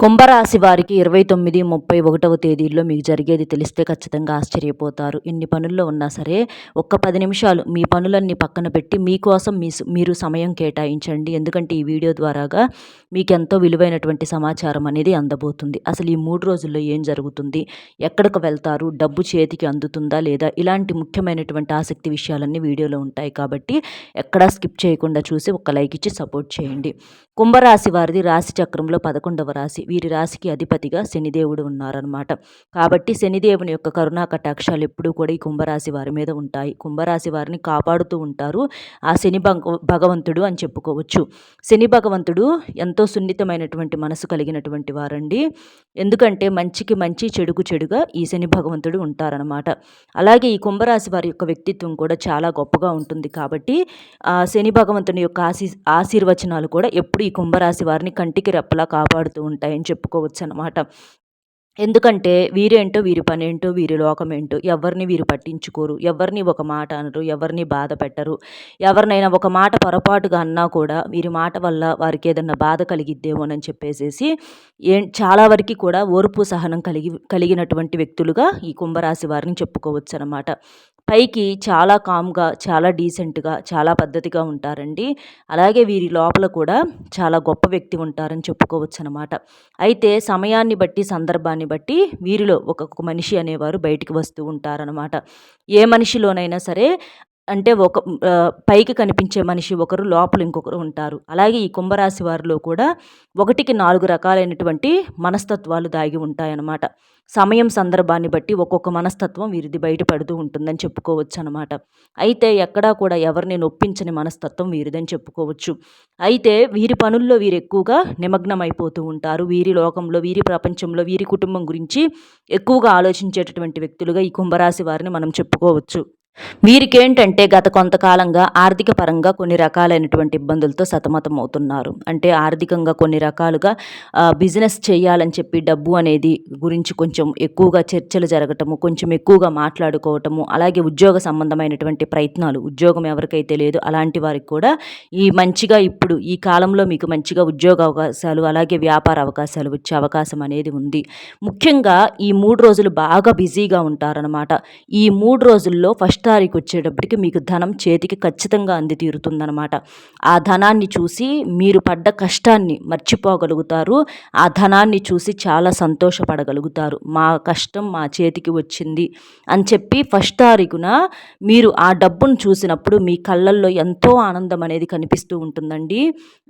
కుంభరాశి వారికి ఇరవై తొమ్మిది ముప్పై ఒకటవ తేదీల్లో మీకు జరిగేది తెలిస్తే ఖచ్చితంగా ఆశ్చర్యపోతారు. ఎన్ని పనుల్లో ఉన్నా సరే ఒక్క పది నిమిషాలు మీ పనులన్నీ పక్కన పెట్టి మీకోసం మీ మీరు సమయం కేటాయించండి. ఎందుకంటే ఈ వీడియో ద్వారాగా మీకు ఎంతో విలువైనటువంటి సమాచారం అనేది అందబోతుంది. అసలు ఈ మూడు రోజుల్లో ఏం జరుగుతుంది? ఎక్కడికి వెళ్తారు? డబ్బు చేతికి అందుతుందా లేదా? ఇలాంటి ముఖ్యమైనటువంటి ఆసక్తి విషయాలన్నీ వీడియోలో ఉంటాయి కాబట్టి ఎక్కడా స్కిప్ చేయకుండా చూసి ఒక లైక్ ఇచ్చి సపోర్ట్ చేయండి. కుంభరాశి వారిది రాశి చక్రంలో పదకొండవ రాశి. వీరి రాశికి అధిపతిగా శనిదేవుడు ఉన్నారనమాట కాబట్టి శనిదేవుని యొక్క కరుణా కటాక్షాలు ఎప్పుడూ కూడా ఈ కుంభరాశి వారి మీద ఉంటాయి. కుంభరాశి వారిని కాపాడుతూ ఉంటారు. ఆ శని భగవంతుడు అని చెప్పుకోవచ్చు. శని భగవంతుడు ఎంతో సున్నితమైనటువంటి మనసు కలిగినటువంటి వారండి. ఎందుకంటే మంచికి మంచి చెడుకు చెడుగా ఈ శని భగవంతుడు ఉంటారనమాట అలాగే ఈ కుంభరాశి వారి యొక్క వ్యక్తిత్వం కూడా చాలా గొప్పగా ఉంటుంది కాబట్టి ఆ శని భగవంతుని యొక్క ఆశీ ఆశీర్వచనాలు కూడా ఎప్పుడు ఈ కుంభరాశి వారిని కంటికి రెప్పలా కాపాడుతూ ఉంటాయి. అని చెప్పుకోవచ్చు అనమాట ఎందుకంటే వీరేంటో వీరి పని వీరి లోకం ఏంటో ఎవరిని వీరు పట్టించుకోరు. ఎవరిని ఒక మాట అనరు ఎవరిని బాధ పెట్టరు. ఎవరినైనా ఒక మాట పొరపాటుగా అన్నా కూడా వీరి మాట వల్ల వారికి ఏదన్నా బాధ కలిగిద్దేమోనని చెప్పేసేసి ఏ చాలా వరకు కూడా ఓర్పు సహనం కలిగి కలిగినటువంటి వ్యక్తులుగా ఈ కుంభరాశి వారిని చెప్పుకోవచ్చు అనమాట పైకి చాలా కామ్గా చాలా డీసెంట్గా చాలా పద్ధతిగా ఉంటారండి. అలాగే వీరి లోపల కూడా చాలా గొప్ప వ్యక్తి ఉంటారని చెప్పుకోవచ్చు అనమాట అయితే సమయాన్ని బట్టి సందర్భాన్ని బట్టి వీరిలో ఒక్కొక్క మనిషి అనేవారు బయటికి వస్తూ ఉంటారనమాట. ఏ మనిషిలోనైనా సరే అంటే ఒక పైకి కనిపించే మనిషి ఒకరు లోపల ఇంకొకరు ఉంటారు. అలాగే ఈ కుంభరాశి వారిలో కూడా ఒకటికి నాలుగు రకాలైనటువంటి మనస్తత్వాలు దాగి ఉంటాయన్నమాట. సమయం సందర్భాన్ని బట్టి ఒక్కొక్క మనస్తత్వం వీరిది బయటపడుతూ ఉంటుందని చెప్పుకోవచ్చు అనమాట అయితే ఎక్కడా కూడా ఎవరిని నొప్పించని మనస్తత్వం వీరిదని చెప్పుకోవచ్చు. అయితే వీరి పనుల్లో వీరు ఎక్కువగా నిమగ్నమైపోతూ ఉంటారు. వీరి లోకంలో వీరి ప్రపంచంలో వీరి కుటుంబం గురించి ఎక్కువగా ఆలోచించేటటువంటి వ్యక్తులుగా ఈ కుంభరాశి వారిని మనం చెప్పుకోవచ్చు. వీరికేంటంటే గత కొంతకాలంగా ఆర్థిక పరంగా కొన్ని రకాలైనటువంటి ఇబ్బందులతో సతమతం అవుతున్నారు అంటే ఆర్థికంగా కొన్ని రకాలుగా బిజినెస్ చేయాలని చెప్పి డబ్బు అనేది గురించి కొంచెం ఎక్కువగా చర్చలు జరగటము కొంచెం ఎక్కువగా మాట్లాడుకోవటము అలాగే ఉద్యోగ సంబంధమైనటువంటి ప్రయత్నాలు ఉద్యోగం ఎవరికైతే లేదు అలాంటి వారికి కూడా ఈ మంచిగా ఇప్పుడు ఈ కాలంలో మీకు మంచిగా ఉద్యోగ అవకాశాలు అలాగే వ్యాపార అవకాశాలు వచ్చే అవకాశం అనేది ఉంది. ముఖ్యంగా ఈ మూడు రోజులు బాగా బిజీగా ఉంటారనమాట ఈ మూడు రోజుల్లో ఫస్ట్ తారీఖు వచ్చేటప్పటికి మీకు ధనం చేతికి ఖచ్చితంగా అంది తీరుతుందనమాట ఆ ధనాన్ని చూసి మీరు పడ్డ కష్టాన్ని మర్చిపోగలుగుతారు. ఆ ధనాన్ని చూసి చాలా సంతోషపడగలుగుతారు. మా కష్టం మా చేతికి వచ్చింది అని చెప్పి ఫస్ట్ తారీఖున మీరు ఆ డబ్బును చూసినప్పుడు మీ కళ్ళల్లో ఎంతో ఆనందం అనేది కనిపిస్తూ ఉంటుందండి.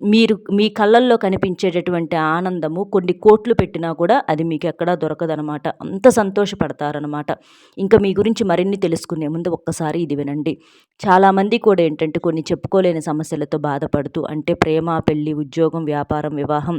మీరు మీ కళ్ళల్లో కనిపించేటటువంటి ఆనందము కొన్ని కోట్లు పెట్టినా కూడా అది మీకు ఎక్కడా దొరకదనమాట అంత సంతోషపడతారనమాట ఇంకా మీ గురించి మరిన్ని తెలుసుకునే ముందు ఒక్కసారి ఇది వినండి. చాలామంది కూడా ఏంటంటే కొన్ని చెప్పుకోలేని సమస్యలతో బాధపడుతూ అంటే ప్రేమ పెళ్ళి ఉద్యోగం వ్యాపారం వివాహం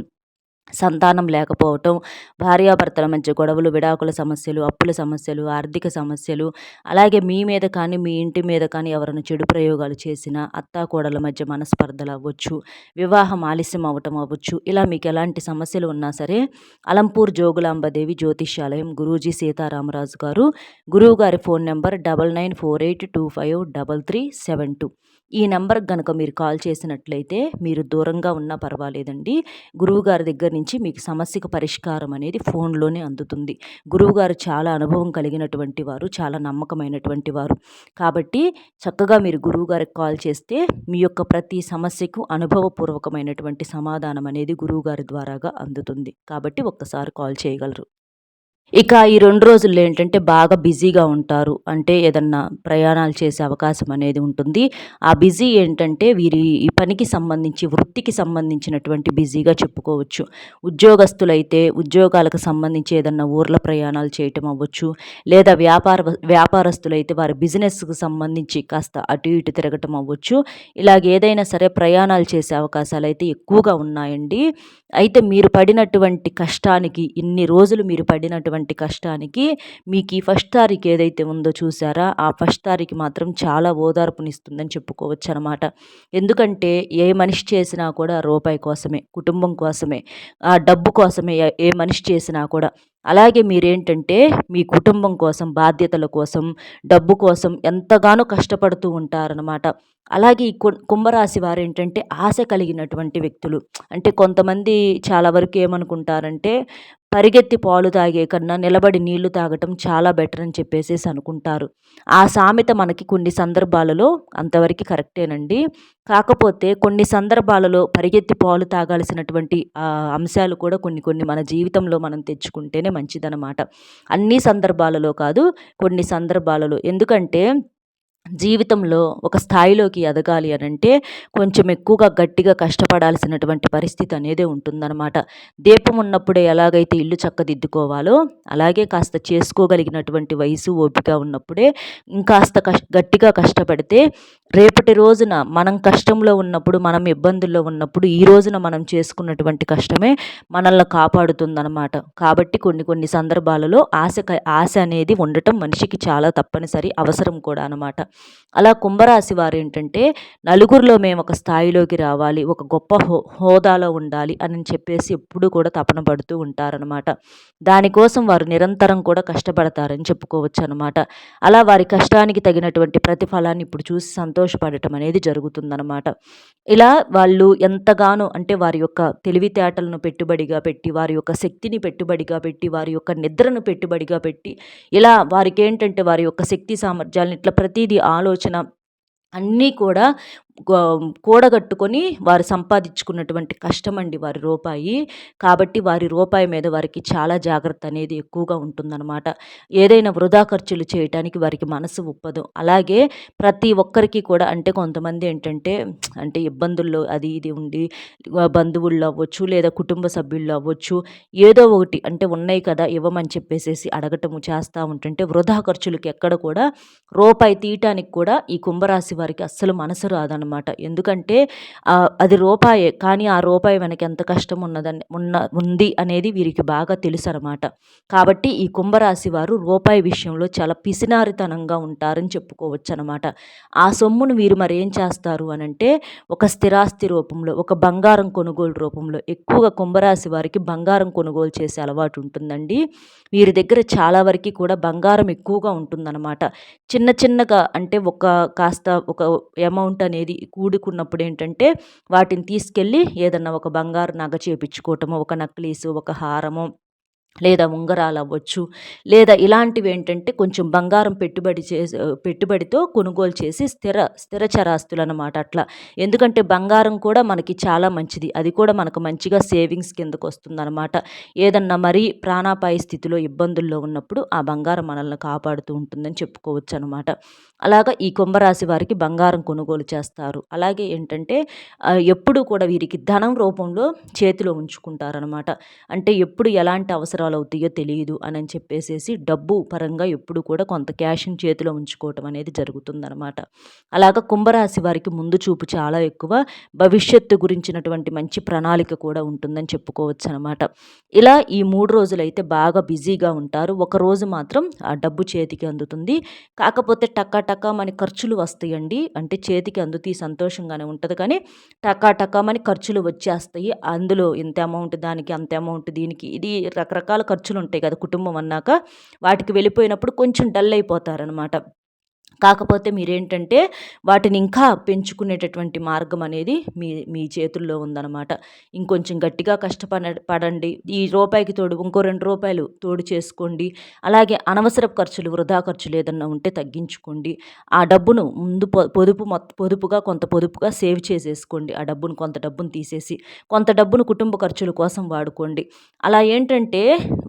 సంతానం లేకపోవటం భార్యాభర్తల మధ్య గొడవలు విడాకుల సమస్యలు అప్పుల సమస్యలు ఆర్థిక సమస్యలు అలాగే మీ మీద కానీ మీ ఇంటి మీద కానీ ఎవరైనా చెడు ప్రయోగాలు చేసినా అత్తాకోడల మధ్య మనస్పర్ధలు అవ్వచ్చు వివాహం ఆలస్యం అవ్వటం అవ్వచ్చు. ఇలా మీకు ఎలాంటి సమస్యలు ఉన్నా సరే అలంపూర్ జోగులాంబదేవి జ్యోతిష్యాలయం గురూజీ సీతారామరాజు గారు గురువు గారి phone number double nine four eight two five double three seven two. ఈ నెంబర్కి కనుక మీరు కాల్ చేసినట్లయితే మీరు దూరంగా ఉన్నా పర్వాలేదండి. గురువుగారి దగ్గర నుంచి మీకు సమస్యకు పరిష్కారం అనేది ఫోన్లోనే అందుతుంది. గురువుగారు చాలా అనుభవం కలిగినటువంటి వారు చాలా నమ్మకమైనటువంటి వారు. కాబట్టి చక్కగా మీరు గురువుగారికి కాల్ చేస్తే మీ యొక్క ప్రతి సమస్యకు అనుభవపూర్వకమైనటువంటి సమాధానం అనేది గురువుగారి ద్వారాగా అందుతుంది. కాబట్టి ఒక్కసారి కాల్ చేయగలరు. ఇక ఈ రెండు రోజుల్లో ఏంటంటే బాగా బిజీగా ఉంటారు. అంటే ఏదన్నా ప్రయాణాలు చేసే అవకాశం అనేది ఉంటుంది. ఆ బిజీ ఏంటంటే వీరి ఈ పనికి సంబంధించి వృత్తికి సంబంధించినటువంటి బిజీగా చెప్పుకోవచ్చు. ఉద్యోగస్తులైతే ఉద్యోగాలకు సంబంధించి ఏదన్నా ఊర్ల ప్రయాణాలు చేయటం అవ్వచ్చు. లేదా వ్యాపార వ్యాపారస్తులైతే వారి బిజినెస్కు సంబంధించి కాస్త అటు ఇటు తిరగటం అవ్వచ్చు. ఇలాగ ఏదైనా సరే ప్రయాణాలు చేసే అవకాశాలు అయితే ఎక్కువగా ఉన్నాయండి. అయితే మీరు పడినటువంటి కష్టానికి ఇన్ని రోజులు మీరు పడినటువంటి ఉన్నటువంటి కష్టానికి మీకు ఈ ఫస్ట్ తారీఖు ఏదైతే ఉందో చూసారా ఆ ఫస్ట్ తారీఖు మాత్రం చాలా ఓదార్పునిస్తుందని చెప్పుకోవచ్చు అనమాట ఎందుకంటే ఏ మనిషి చేసినా కూడా రూపాయి కోసమే కుటుంబం కోసమే ఆ డబ్బు కోసమే ఏ మనిషి చేసినా కూడా. అలాగే మీరేంటంటే మీ కుటుంబం కోసం బాధ్యతల కోసం డబ్బు కోసం ఎంతగానో కష్టపడుతూ ఉంటారనమాట అలాగే ఈ కుంభరాశి వారు ఏంటంటే ఆశ కలిగినటువంటి వ్యక్తులు. అంటే కొంతమంది చాలా వరకు ఏమనుకుంటారంటే పరిగెత్తి పాలు తాగే కన్నా నిలబడి నీళ్ళు తాగటం చాలా బెటర్ అని చెప్పేసేసి అనుకుంటారు. ఆ సామెత మనకి కొన్ని సందర్భాలలో అంతవరకు కరెక్టేనండి. కాకపోతే కొన్ని సందర్భాలలో పరిగెత్తి పాలు తాగాల్సినటువంటి అంశాలు కూడా కొన్ని కొన్ని మన జీవితంలో మనం తెచ్చుకుంటేనే మంచిదనమాట అన్ని సందర్భాలలో కాదు కొన్ని సందర్భాలలో. ఎందుకంటే జీవితంలో ఒక స్థాయిలోకి ఎదగాలి అని అంటే కొంచెం ఎక్కువగా గట్టిగా కష్టపడాల్సినటువంటి పరిస్థితి అనేది ఉంటుందన్నమాట. దీపం ఉన్నప్పుడే ఎలాగైతే ఇల్లు చక్కదిద్దుకోవాలో అలాగే కాస్త చేసుకోగలిగినటువంటి వయసు ఓపిక ఉన్నప్పుడే ఇంకాస్త కష్ట గట్టిగా కష్టపడితే రేపటి రోజున మనం కష్టంలో ఉన్నప్పుడు మనం ఇబ్బందుల్లో ఉన్నప్పుడు ఈ రోజున మనం చేసుకున్నటువంటి కష్టమే మనల్ని కాపాడుతుందన్నమాట. కాబట్టి కొన్ని కొన్ని సందర్భాలలో ఆశ ఆశ అనేది ఉండటం మనిషికి చాలా తప్పనిసరి అవసరం కూడా అనమాట అలా కుంభరాశి వారు ఏంటంటే నలుగురిలో మేము ఒక స్థాయిలోకి రావాలి ఒక గొప్ప హో హోదాలో ఉండాలి అని చెప్పేసి ఎప్పుడూ కూడా తపన పడుతూ ఉంటారనమాట దానికోసం వారు నిరంతరం కూడా కష్టపడతారని చెప్పుకోవచ్చు అనమాట అలా వారి కష్టానికి తగినటువంటి ప్రతిఫలాన్ని ఇప్పుడు చూసి సంతోషపడటం అనేది జరుగుతుందనమాట ఇలా వాళ్ళు ఎంతగానో అంటే వారి యొక్క తెలివితేటలను పెట్టుబడిగా పెట్టి వారి యొక్క శక్తిని పెట్టుబడిగా పెట్టి వారి యొక్క నిద్రను పెట్టుబడిగా పెట్టి ఇలా వారికి ఏంటంటే వారి యొక్క శక్తి సామర్థ్యాలను ఇట్లా ప్రతిదీ ఆలోచన అన్నీ కూడా కూడగట్టుకొని వారు సంపాదించుకున్నటువంటి కష్టమండి వారి రూపాయి. కాబట్టి వారి రూపాయి మీద వారికి చాలా జాగ్రత్త అనేది ఎక్కువగా ఉంటుందన్నమాట. ఏదైనా వృధా ఖర్చులు చేయటానికి వారికి మనసు ఒప్పదు. అలాగే ప్రతి ఒక్కరికి కూడా అంటే కొంతమంది ఏంటంటే అంటే ఇబ్బందుల్లో అది ఇది ఉండి బంధువుల్లో అవ్వచ్చు లేదా కుటుంబ సభ్యుల్లో అవ్వచ్చు ఏదో ఒకటి అంటే ఉన్నాయి కదా ఇవ్వమని చెప్పేసేసి అడగటము చేస్తూ ఉంటుంటే వృధా ఖర్చులకి ఎక్కడ కూడా రూపాయి తీయటానికి కూడా ఈ కుంభరాశి వారికి అస్సలు మనసు రాదన్నమాట. అనమాట ఎందుకంటే అది రూపాయే కానీ ఆ రూపాయి వెనక ఎంత కష్టం ఉన్నదని ఉన్న ఉంది అనేది వీరికి బాగా తెలుసు అనమాట కాబట్టి ఈ కుంభరాశి వారు రూపాయి విషయంలో చాలా పిసినారితనంగా ఉంటారని చెప్పుకోవచ్చు అనమాట ఆ సొమ్మును వీరు మరి ఏం చేస్తారు అని అంటే ఒక స్థిరాస్తి రూపంలో ఒక బంగారం కొనుగోలు రూపంలో ఎక్కువగా కుంభరాశి వారికి బంగారం కొనుగోలు చేసే అలవాటు ఉంటుందండి. వీరి దగ్గర చాలా వరకు కూడా బంగారం ఎక్కువగా ఉంటుందన్నమాట. చిన్న చిన్నగా అంటే ఒక కాస్త ఒక అమౌంట్ అనేది కూడుకున్నప్పుడు ఏంటంటే వాటిని తీసుకెళ్ళి ఏదన్నా ఒక బంగారు నగ చేపించుకోవటము ఒక నక్లీసు ఒక హారము లేదా ఉంగరాలు అవ్వచ్చు లేదా ఇలాంటివి ఏంటంటే కొంచెం బంగారం పెట్టుబడి చేసి పెట్టుబడితో కొనుగోలు చేసి స్థిర స్థిర చరాస్తులు అనమాట అట్లా. ఎందుకంటే బంగారం కూడా మనకి చాలా మంచిది. అది కూడా మనకు మంచిగా సేవింగ్స్ కిందకు వస్తుందన్నమాట ఏదన్నా మరీ ప్రాణాపాయ స్థితిలో ఇబ్బందుల్లో ఉన్నప్పుడు ఆ బంగారం మనల్ని కాపాడుతూ ఉంటుందని చెప్పుకోవచ్చు అనమాట అలాగా ఈ కుంభరాశి వారికి బంగారం కొనుగోలు చేస్తారు. అలాగే ఏంటంటే ఎప్పుడు కూడా వీరికి ధనం రూపంలో చేతిలో ఉంచుకుంటారనమాట అంటే ఎప్పుడు ఎలాంటి అవసరాలు అవుతాయో తెలియదు అని చెప్పేసేసి డబ్బు పరంగా ఎప్పుడు కూడా కొంత క్యాష్ని చేతిలో ఉంచుకోవటం అనేది జరుగుతుందనమాట అలాగ కుంభరాశి వారికి ముందు చూపు చాలా ఎక్కువ భవిష్యత్తు గురించినటువంటి మంచి ప్రణాళిక కూడా ఉంటుందని చెప్పుకోవచ్చు అనమాట ఇలా ఈ మూడు రోజులైతే బాగా బిజీగా ఉంటారు. ఒక రోజు మాత్రం ఆ డబ్బు చేతికి అందుతుంది. కాకపోతే టక్క టకామని మన ఖర్చులు వస్తాయండి. అంటే చేతికి అందుతీ సంతోషంగానే ఉంటుంది. కానీ టక్కా మన ఖర్చులు వచ్చేస్తాయి. అందులో ఇంత అమౌంట్ దానికి అంత అమౌంట్ దీనికి ఇది రకరకాల ఖర్చులు ఉంటాయి కదా కుటుంబం అన్నాక. వాటికి వెళ్ళిపోయినప్పుడు కొంచెం డల్ అయిపోతారనమాట. కాకపోతే మీరేంటంటే వాటిని ఇంకా పెంచుకునేటటువంటి మార్గం అనేది మీ మీ చేతుల్లో ఉందన్నమాట. ఇంకొంచెం గట్టిగా కష్టపడ పడండి. ఈ రూపాయికి తోడు ఇంకో రెండు రూపాయలు తోడు చేసుకోండి. అలాగే అనవసర ఖర్చులు వృధా ఖర్చులు ఏదన్నా ఉంటే తగ్గించుకోండి. ఆ డబ్బును ముందు పొదుపు పొదుపుగా కొంత పొదుపుగా సేవ్ చేసేసుకోండి. ఆ డబ్బును కొంత డబ్బును తీసేసి కొంత డబ్బును కుటుంబ ఖర్చుల కోసం వాడుకోండి. అలా ఏంటంటే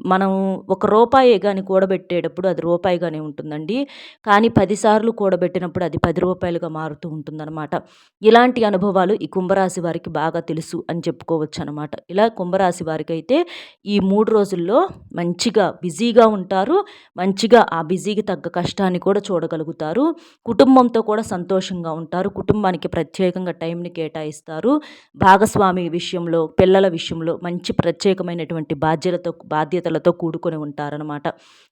మనం ఒక రూపాయి కానీ కూడబెట్టేటప్పుడు అది రూపాయిగానే ఉంటుందండి. కానీ పదిసార్లు సార్లు కూడబెట్టినప్పుడు అది పది రూపాయలుగా మారుతూ ఉంటుందన్నమాట. ఇలాంటి అనుభవాలు ఈ కుంభరాశి వారికి బాగా తెలుసు అని చెప్పుకోవచ్చు అనమాట ఇలా కుంభరాశి వారికి అయితే ఈ మూడు రోజుల్లో మంచిగా బిజీగా ఉంటారు మంచిగా ఆ బిజీకి తగ్గ కష్టాన్ని కూడా చూడగలుగుతారు కుటుంబంతో కూడా సంతోషంగా ఉంటారు కుటుంబానికి ప్రత్యేకంగా టైంని కేటాయిస్తారు. భాగస్వామి విషయంలో పిల్లల విషయంలో మంచి ప్రత్యేకమైనటువంటి బాధ్యతలతో బాధ్యత కూడుకొని ఉంటారనమాట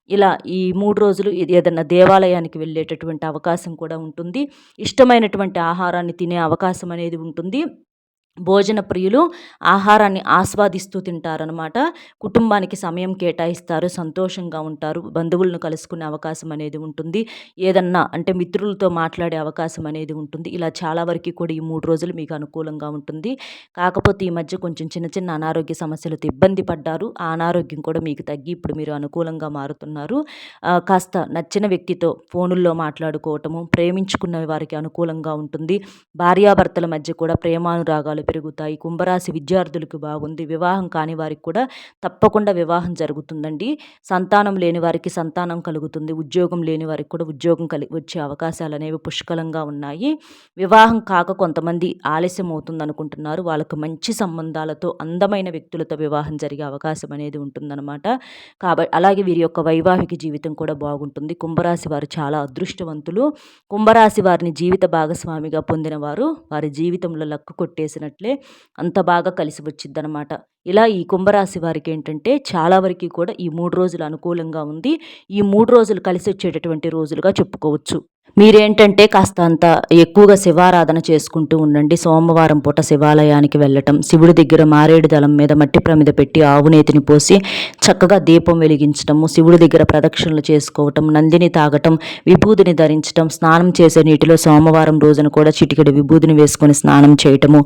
ఇలా ఈ మూడు రోజులు ఏదైనా దేవాలయానికి వెళ్ళేటటువంటి అవకాశం కూడా ఉంటుంది. ఇష్టమైనటువంటి ఆహారాన్ని తినే అవకాశం అనేది ఉంటుంది. భోజన ప్రియులు ఆహారాన్ని ఆస్వాదిస్తూ తింటారనమాట కుటుంబానికి సమయం కేటాయిస్తారు సంతోషంగా ఉంటారు బంధువులను కలుసుకునే అవకాశం అనేది ఉంటుంది ఏదన్నా అంటే మిత్రులతో మాట్లాడే అవకాశం అనేది ఉంటుంది. ఇలా చాలా వరకు కూడా ఈ మూడు రోజులు మీకు అనుకూలంగా ఉంటుంది. కాకపోతే ఈ మధ్య కొంచెం చిన్న చిన్న అనారోగ్య సమస్యలతో ఇబ్బంది పడ్డారు. ఆ అనారోగ్యం కూడా మీకు తగ్గి ఇప్పుడు మీరు అనుకూలంగా మారుతున్నారు. కాస్త నచ్చిన వ్యక్తితో ఫోనుల్లో మాట్లాడుకోవటము ప్రేమించుకున్న వారికి అనుకూలంగా ఉంటుంది. భార్యాభర్తల మధ్య కూడా ప్రేమానురాగాలు పెరుగుతాయి. కుంభరాశి విద్యార్థులకు బాగుంది. వివాహం కాని వారికి కూడా తప్పకుండా వివాహం జరుగుతుందండి. సంతానం లేని వారికి సంతానం కలుగుతుంది. ఉద్యోగం లేని వారికి కూడా ఉద్యోగం కలిగి వచ్చే అవకాశాలు అనేవి పుష్కలంగా ఉన్నాయి. వివాహం కాక కొంతమంది ఆలస్యం అవుతుంది అనుకుంటున్నారు వాళ్ళకు మంచి సంబంధాలతో అందమైన వ్యక్తులతో వివాహం జరిగే అవకాశం అనేది ఉంటుందన్నమాట. కాబట్టి అలాగే వీరి యొక్క వైవాహిక జీవితం కూడా బాగుంటుంది. కుంభరాశి వారు చాలా అదృష్టవంతులు. కుంభరాశి వారిని జీవిత భాగస్వామిగా పొందిన వారు వారి జీవితంలో లక్కు కొట్టేసినట్టు ఉన్నట్లే అంత బాగా కలిసి వచ్చిద్దనమాట ఇలా ఈ కుంభరాశి వారికి ఏంటంటే చాలా వరకు కూడా ఈ మూడు రోజులు అనుకూలంగా ఉంది. ఈ మూడు రోజులు కలిసి వచ్చేటటువంటి రోజులుగా చెప్పుకోవచ్చు. మీరేంటంటే కాస్త అంత ఎక్కువగా శివారాధన చేసుకుంటూ ఉండండి. సోమవారం పూట శివాలయానికి వెళ్ళటం శివుడి దగ్గర మారేడు దళం మీద మట్టి ప్రమిద పెట్టి ఆవునేతిని పోసి చక్కగా దీపం వెలిగించటము శివుడి దగ్గర ప్రదక్షిణలు చేసుకోవటం నందిని తాగటం విభూదిని ధరించటం స్నానం చేసే నీటిలో సోమవారం రోజున కూడా చిటికెడు విభూదిని వేసుకొని స్నానం చేయటము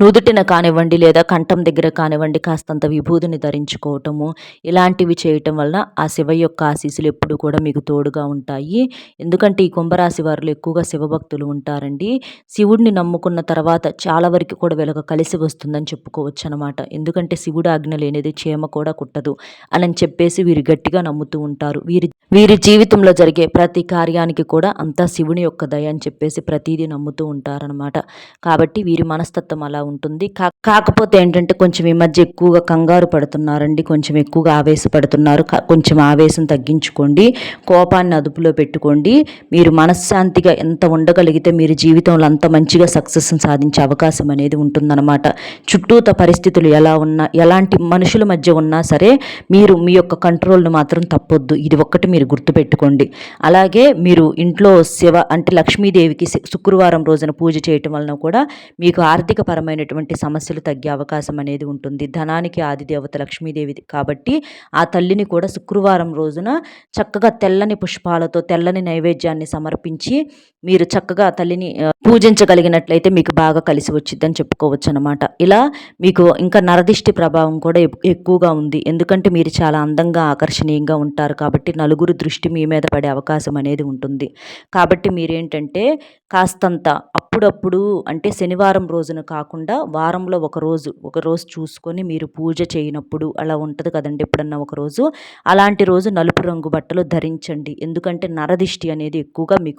నుదుటిన కానివ్వండి లేదా కంఠం దగ్గర కానివ్వండి కాస్తంత విభూదిని ధరించుకోవటము ఇలాంటివి చేయటం వలన ఆ శివ యొక్క ఆశీస్సులు ఎప్పుడు కూడా మీకు తోడుగా ఉంటాయి. ఎందుకంటే ఈ కుంభరా రాశి వారిలో ఎక్కువగా శివభక్తులు ఉంటారండి. శివుడిని నమ్ముకున్న తర్వాత చాలా వరకు కూడా వీళ్ళకి కలిసి వస్తుందని చెప్పుకోవచ్చు అనమాట ఎందుకంటే శివుడు ఆజ్ఞ లేనిది చేమ కూడా కుట్టదు అని చెప్పేసి వీరు గట్టిగా నమ్ముతూ ఉంటారు. వీరి వీరి జీవితంలో జరిగే ప్రతి కార్యానికి కూడా అంతా శివుని యొక్క దయ అని చెప్పేసి ప్రతిదీ నమ్ముతూ ఉంటారనమాట. కాబట్టి వీరి మనస్తత్వం అలా ఉంటుంది. కాకపోతే ఏంటంటే కొంచెం ఈ మధ్య ఎక్కువగా కంగారు పడుతున్నారండి. కొంచెం ఎక్కువగా ఆవేశపడుతున్నారు. కొంచెం ఆవేశం తగ్గించుకోండి. కోపాన్ని అదుపులో పెట్టుకోండి. మీరు మన మనశ్శాంతిగా ఎంత ఉండగలిగితే మీరు జీవితంలో అంత మంచిగా సక్సెస్ సాధించే అవకాశం అనేది ఉంటుందన్నమాట. చుట్టూత పరిస్థితులు ఎలా ఉన్నా ఎలాంటి మనుషుల మధ్య ఉన్నా సరే మీరు మీ యొక్క కంట్రోల్ను మాత్రం తప్పొద్దు. ఇది ఒక్కటి మీరు గుర్తుపెట్టుకోండి. అలాగే మీరు ఇంట్లో శివ అంటే లక్ష్మీదేవికి శుక్రవారం రోజున పూజ చేయటం వలన కూడా మీకు ఆర్థిక పరమైనటువంటి సమస్యలు తగ్గే అవకాశం అనేది ఉంటుంది. ధనానికి ఆదిదేవత లక్ష్మీదేవి కాబట్టి ఆ తల్లిని కూడా శుక్రవారం రోజున చక్కగా తెల్లని పుష్పాలతో తెల్లని నైవేద్యాన్ని సమర్ప అర్పించి మీరు చక్కగా తల్లిని పూజించగలిగినట్లయితే మీకు బాగా కలిసి వచ్చిద్దని చెప్పుకోవచ్చు అనమాట ఇలా మీకు ఇంకా నరదిష్టి ప్రభావం కూడా ఎక్కువగా ఉంది. ఎందుకంటే మీరు చాలా అందంగా ఆకర్షణీయంగా ఉంటారు కాబట్టి నలుగురు దృష్టి మీ మీద పడే అవకాశం అనేది ఉంటుంది. కాబట్టి మీరేంటంటే కాస్తంత అప్పుడప్పుడు అంటే శనివారం రోజున కాకుండా వారంలో ఒక రోజు ఒక రోజు చూసుకొని మీరు పూజ చేయనప్పుడు అలా ఉంటుంది కదండి ఎప్పుడన్నా ఒక రోజు. అలాంటి రోజు నలుపు రంగు బట్టలు ధరించండి. ఎందుకంటే నరదిష్టి అనేది ఎక్కువగా మీకు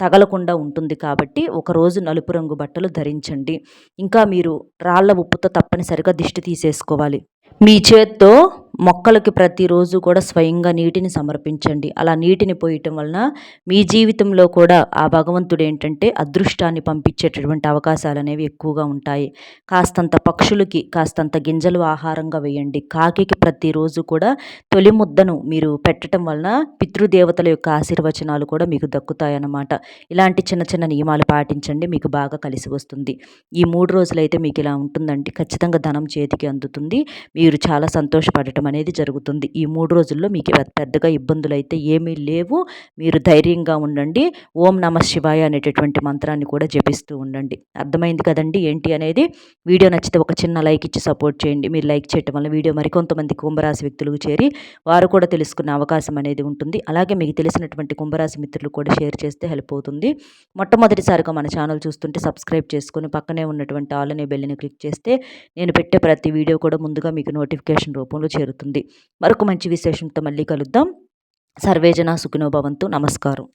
తగలకుండా ఉంటుంది కాబట్టి ఒకరోజు నలుపు రంగు బట్టలు ధరించండి. ఇంకా మీరు రాళ్ళ ఉప్పుతో తప్పనిసరిగా దిష్టి తీసేసుకోవాలి. మీ చేత్తో మొక్కలకి ప్రతిరోజు కూడా స్వయంగా నీటిని సమర్పించండి. అలా నీటిని పోయటం వలన మీ జీవితంలో కూడా ఆ భగవంతుడు ఏంటంటే అదృష్టాన్ని పంపించేటటువంటి అవకాశాలు అనేవి ఎక్కువగా ఉంటాయి. కాస్తంత పక్షులకి కాస్తంత గింజలు ఆహారంగా వేయండి. కాకికి ప్రతిరోజు కూడా తొలి ముద్దను మీరు పెట్టడం వలన పితృదేవతల యొక్క ఆశీర్వచనాలు కూడా మీకు దక్కుతాయన్నమాట. ఇలాంటి చిన్న చిన్న నియమాలు పాటించండి మీకు బాగా కలిసి వస్తుంది. ఈ మూడు రోజులైతే మీకు ఇలా ఉంటుందండి. ఖచ్చితంగా ధనం చేతికి అందుతుంది. మీరు చాలా సంతోషపడటం చేయటం అనేది జరుగుతుంది. ఈ మూడు రోజుల్లో మీకు పెద్దగా ఇబ్బందులు అయితే ఏమీ లేవు. మీరు ధైర్యంగా ఉండండి. ఓం నమ శివాయ అనేటటువంటి మంత్రాన్ని కూడా జపిస్తూ ఉండండి. అర్థమైంది కదండి? ఏంటి అనేది? వీడియో నచ్చితే ఒక చిన్న లైక్ ఇచ్చి సపోర్ట్ చేయండి. మీరు లైక్ చేయటం వల్ల వీడియో మరికొంతమంది కుంభరాశి వ్యక్తులకు చేరి వారు కూడా తెలుసుకునే అవకాశం అనేది ఉంటుంది. అలాగే మీకు తెలిసినటువంటి కుంభరాశి మిత్రులు కూడా షేర్ చేస్తే హెల్ప్ అవుతుంది. మొట్టమొదటిసారిగా మన ఛానల్ చూస్తుంటే సబ్స్క్రైబ్ చేసుకుని పక్కనే ఉన్నటువంటి ఆల్ అనే బెల్లిని క్లిక్ చేస్తే నేను పెట్టే ప్రతి వీడియో కూడా ముందుగా మీకు నోటిఫికేషన్ రూపంలో చేరుతుంది. జరుగుతుంది. మరొక మంచి విశేషంతో మళ్ళీ కలుద్దాం. సర్వేజన సుఖినోభవంతు నమస్కారం.